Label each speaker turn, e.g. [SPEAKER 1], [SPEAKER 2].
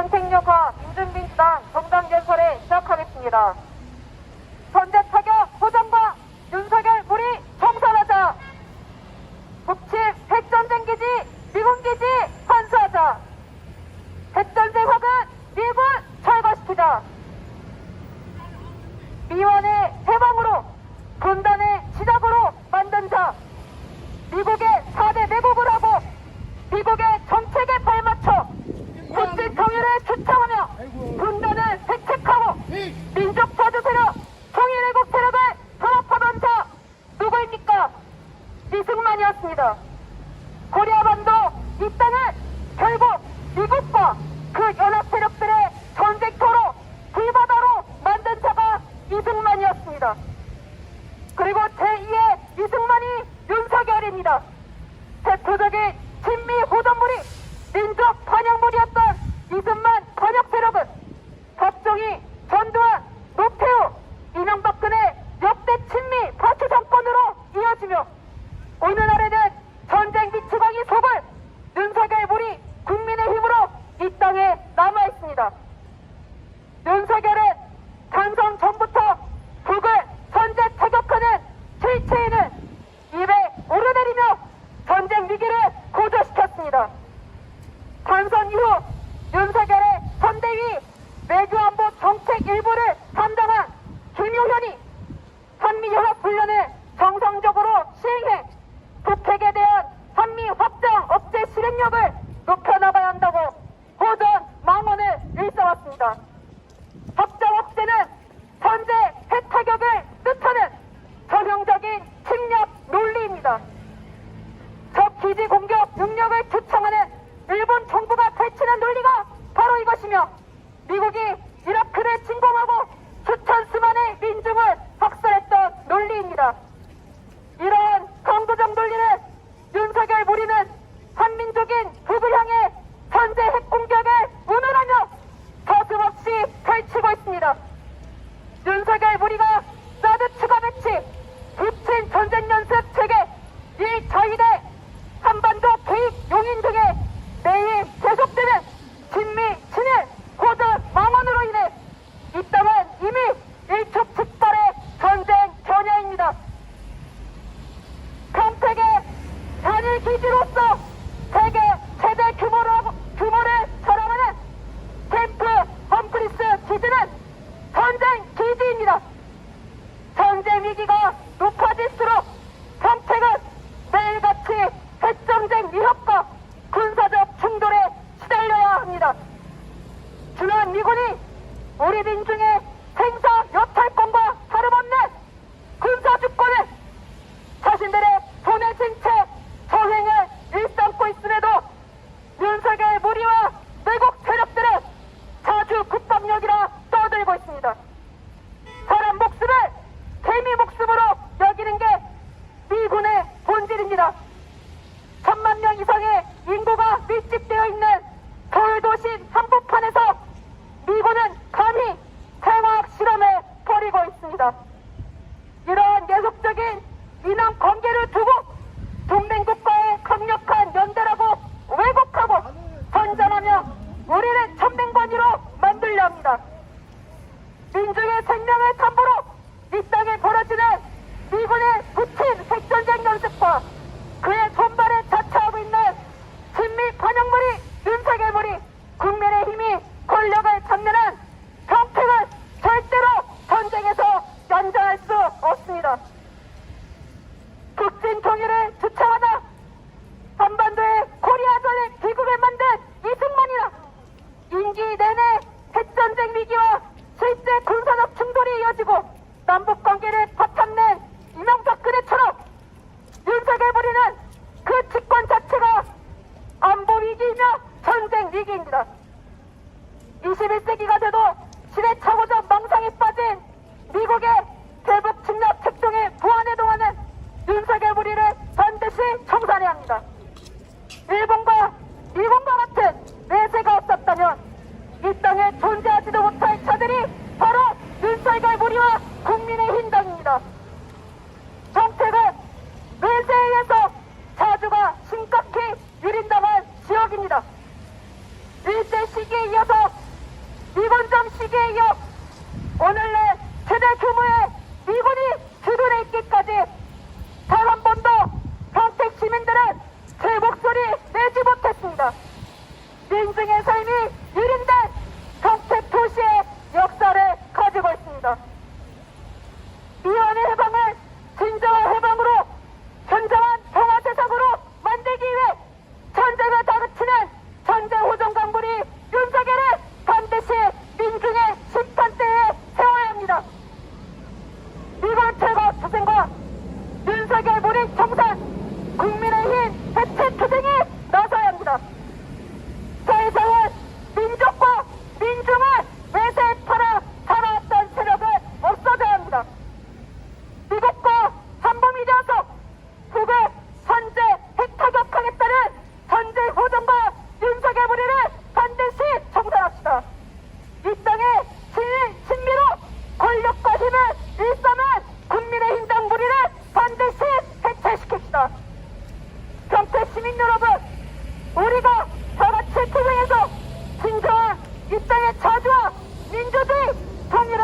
[SPEAKER 1] 선택력과 민중민주당 정당 연설에 시작하겠습니다. 전제 타격 보장과 윤석열 무리 청산하자. 북측 핵전쟁 기지, 미군 기지 환수하자. 핵전쟁 확은 미군 철거시키자. 미완의 해방으로 분단의 시작으로 만든 자. 미국의 4대 매국을 하고 미국의 정책에 발맞춰 국제 통일을 주창하며 분단을 대책하고 민족 자주 세력, 통일애국 세력을 탄압하던 자 누구입니까? 이승만이었습니다. 코리아반도 이 땅을 결국 미국과 그 연합 세력들의 전쟁터로 불바다로 만든 자가 이승만이었습니다. 그리고 제2의 이승만이 윤석열입니다. 대표적인 친미 호전물이 민족 반영물이었던 이승만 반역 세력은 박정희, 전두환, 노태우, 이명박근혜 역대 친미 파치 정권으로 이어지며 오늘날에는 전쟁 미치광이 속을 윤석열 물이 국민의 힘으로 이 땅에 남아 있습니다. 윤석열은 탄성 전부터 북을 선제 타격하는 실체에는 입에 오르내리며 전쟁 위기를 고조시켰습니다. 이후 윤석열의 선대위 외교안보 정책 일부를 담당한 김효현이 한미연합 훈련을 정상적으로 시행해 북핵에 대한 한미 확장 억제 실행력을 높여나가야 한다고 호전 망언을 일삼았습니다. 확장 억제는 현재 핵타격을 뜻하는 전형적인 침략 논리입니다. 적 기지 공격 능력을 주창하는 일본 정부가 펼치는 논리가 바로 이것이며 미국이 이라크를 침공하고 수천 수만의 민중을 학살했던 논리입니다. 이러한 강도적 논리는 윤석열 무리는 한민족인 북을 향해 현재 핵공격을 운운하며 서슴없이 펼치고 있습니다. 윤석열 무리가 사드 추가 배치, 부친 전쟁 연습 체계, 이 저희대 한반도 개입 용인 등의 매일 계속되는 친미 친일 호드 망언으로 인해 이 땅은 이미 일촉즉발의 전쟁 전야입니다. 평택의 단일 기지로서 세계 최대 규모로, 규모를 자랑하는 캠프 험프리스 기지는 전쟁 기지입니다. 전쟁 위기가 높아질수록 평택은 매일같이 핵전쟁 위협과 군사적 충돌에 합니다. 주는 미군이 우리 민중의 생사 여탈권과 다름없는 군사 주권을 자신들의 돈의 정체 저행을 일삼고 있음에도 윤석열 무리와 외국 세력들은 자주 국방력이라 떠들고 있습니다. 사람 목숨을 개미 목숨으로 여기는 게 미군의 본질입니다. 천만 명 이상의 인구가 밀집되어 있는 서울 도심 한복판에서 미군은 감히 생화학 실험을 벌이고 있습니다. 이러한 계속적인 이남 관계를 두고 동맹국가의 강력한 연대라고 왜곡하고 선전하며 우리를 천맹관이로 만들려 합니다. 민중의 생명을 담보로 이 땅에 벌어지는 미군의 부친 핵전쟁 연습과 그의 손발에 자처하고 있는 친미 반영물이 윤석열물이 국민의 힘이 권력을 장면한 평택은 절대로 연장할 수 없습니다. 국진 통일을 주창하다 한반도의 코리아 전의 기국을 만든 이승만이라 임기 내내 핵전쟁 위기와 실제 군사적 충돌이 이어지고 남북 관계를 바탕낸 이명박근혜처럼 윤석열 부리는 그 집권 자체가 안보 위기이며 전쟁 위기입니다. 21세기가 돼도 시대착오적 시기에 이어서 미군점 시기에 이어 오늘날 최대 규모의 미군이 주둔해 있기까지 이 땅의 자주와 민주주의! 통일